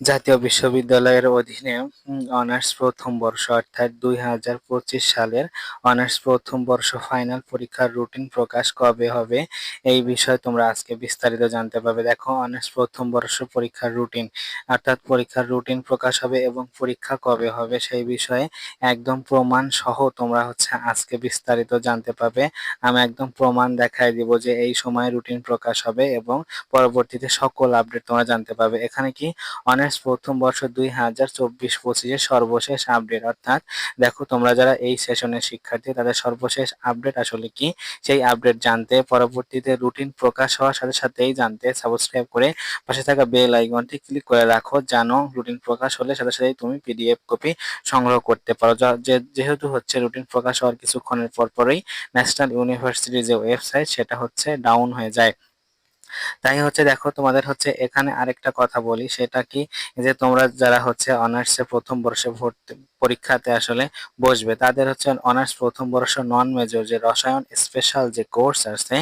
জাতীয় বিশ্ববিদ্যালয়ের অধীনে অনার্স প্রথম বর্ষ অর্থাৎ দুই হাজার পঁচিশ সালের অনার্স প্রথম বর্ষ ফাইনাল পরীক্ষার রুটিন প্রকাশ কবে হবে? এই বিষয়ে তোমরা আজকে বিস্তারিত জানতে পারবে। দেখো, অনার্স প্রথম বর্ষ পরীক্ষার রুটিন, অর্থাৎ পরীক্ষার রুটিন প্রকাশ হবে এবং পরীক্ষা কবে হবে সেই বিষয়ে একদম প্রমাণ সহ তোমরা হচ্ছে আজকে বিস্তারিত জানতে পারবে। আমি একদম প্রমাণ দেখাই দিব যে এই সময় রুটিন প্রকাশ হবে এবং পরবর্তীতে সকল আপডেট তোমরা জানতে পারবে। এখানে কি? অনার্স প্রথম বর্ষ দুই হাজার চব্বিশ পঁচিশের সর্বশেষ আপডেট অর্থাৎ দেখো, তোমরা যারা এই সেশনের শিক্ষার্থী, তাদের সর্বশেষ আপডেট আসলে কি? সেই আপডেট জানতে, পরবর্তীতে রুটিন প্রকাশ হওয়ার সাথে সাথেই জানতে সাবস্ক্রাইব করে পাশে থাকা বেল আইকনটি ক্লিক করে রাখো জানো রুটিন প্রকাশ হলে সাথে সাথেই তুমি পিডিএফ কপি সংগ্রহ করতে পারো। যেহেতু হচ্ছে রুটিন প্রকাশ হওয়ার কিছুক্ষণের পর পরই ন্যাশনাল ইউনিভার্সিটির যে ওয়েবসাইট সেটা হচ্ছে ডাউন হয়ে যায়। তাই হচ্ছে দেখো তোমাদের হচ্ছে এখানে আরেকটা কথা বলি, সেটা কি যে তোমরা যারা হচ্ছে অনার্সে প্রথম বর্ষে ভর্তি, পরীক্ষাতে আসলে বসবে, তাদের হচ্ছে অনার্স প্রথম বর্ষ নন মেজর যে রসায়ন স্পেশাল যে কোর্স আছে,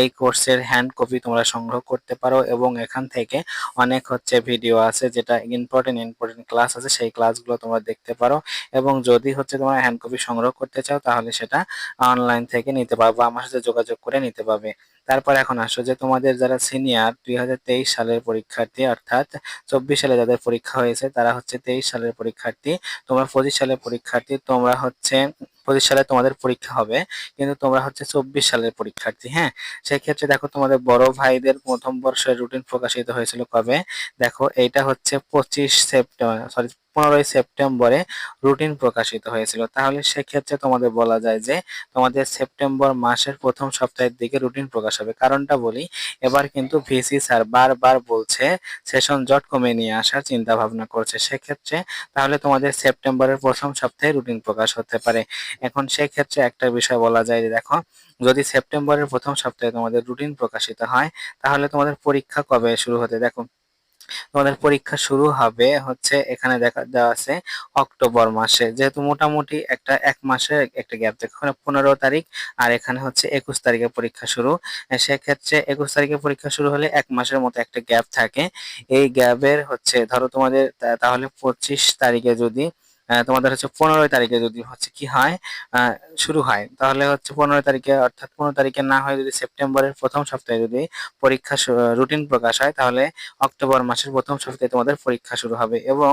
এই কোর্সের হ্যান্ড কপি তোমরা সংগ্রহ করতে পারো এবং এখান থেকে অনেক হচ্ছে ভিডিও আছে যেটা ইম্পর্টেন্ট ইম্পর্টেন্ট ক্লাস আছে, সেই ক্লাসগুলো তোমরা দেখতে পারো এবং যদি হচ্ছে তোমরা হ্যান্ড কপি সংগ্রহ করতে চাও তাহলে সেটা অনলাইন থেকে নিতে পারব আমার সাথে যোগাযোগ করে নিতে পারবে। তারপর এখন আসো যে তোমাদের যারা সিনিয়র দুই হাজার তেইশ সালের পরীক্ষার্থী, অর্থাৎ চব্বিশ সালে যাদের পরীক্ষা হয়েছে, তারা হচ্ছে তেইশ সালের পরীক্ষার্থী। তোমরা পঁচিশ সালের পরীক্ষার্থী, তোমরা হচ্ছে, পঁচিশ সালে তোমাদের পরীক্ষা হবে, কিন্তু তোমরা হচ্ছে চব্বিশ সালের পরীক্ষার্থী হ্যাঁ? সেক্ষেত্রে দেখো তোমাদের বড় ভাইদের প্রথম বর্ষের রুটিন প্রকাশিত হয়েছিল কবে? দেখো এইটা হচ্ছে পঁচিশ সেপ্টেম্বর সরি পনেরোই সেপ্টেম্বরে রুটিন প্রকাশিত হয়েছিল। তাহলে সেক্ষেত্রে তোমাদের বলা যায় যে তোমাদের সেপ্টেম্বর মাসের প্রথম সপ্তাহের দিকে রুটিন প্রকাশ হবে। কারণটা বলি, এবার কিন্তু ভিসি স্যার বারবার বলছে, সেশন জট কমে নিয়ে আসার চিন্তা ভাবনা করছে। সেক্ষেত্রে তাহলে তোমাদের সেপ্টেম্বরের প্রথম সপ্তাহে রুটিন প্রকাশ হতে পারে। এখন সেক্ষেত্রে একটা বিষয় বলা যায় যে দেখো, যদি সেপ্টেম্বরের প্রথম সপ্তাহে তোমাদের রুটিন প্রকাশিত হয়, তাহলে তোমাদের পরীক্ষা কবে শুরু হতে? দেখো তোমাদের পরীক্ষা শুরু হবে হচ্ছে এখানে দেখা, দেওয়া আছে অক্টোবর মাসে। যেহেতু মোটামুটি একটা, এক মাসের একটা গ্যাপ থাকে ওখানে পনেরো তারিখ আর এখানে হচ্ছে একুশ তারিখে পরীক্ষা শুরু। সেক্ষেত্রে একুশ তারিখে পরীক্ষা শুরু হলে এক মাসের মতো একটা গ্যাপ থাকে। এই গ্যাপের হচ্ছে, ধরো তোমাদের তাহলে পঁচিশ তারিখে যদি তোমাদের হচ্ছে পনেরোই তারিখে যদি হচ্ছে কি হয় শুরু হয়। তাহলে হচ্ছে পনেরো তারিখে, অর্থাৎ পনেরো তারিখে না হয় যদি সেপ্টেম্বরের প্রথম সপ্তাহে যদি পরীক্ষা রুটিন প্রকাশ হয়, তাহলে অক্টোবর মাসের প্রথম সপ্তাহে তোমাদের পরীক্ষা শুরু হবে। এবং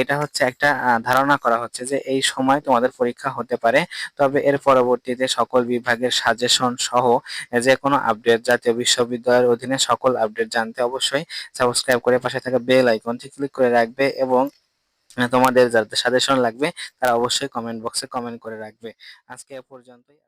এটা হচ্ছে একটা ধারণা করা হচ্ছে যে এই সময় তোমাদের পরীক্ষা হতে পারে। তবে এর পরবর্তীতে সকল বিভাগের সাজেশন সহ যে কোনো আপডেট জাতীয় বিশ্ববিদ্যালয়ের অধীনে সকল আপডেট জানতে অবশ্যই সাবস্ক্রাইব করে পাশে থাকা বেল আইকনটি ক্লিক করে রাখবে এবং তোমাদের যাদের সাজেশন লাগবে তারা অবশ্যই কমেন্ট বক্সে কমেন্ট করে রাখবে। আজকে এ পর্যন্তই।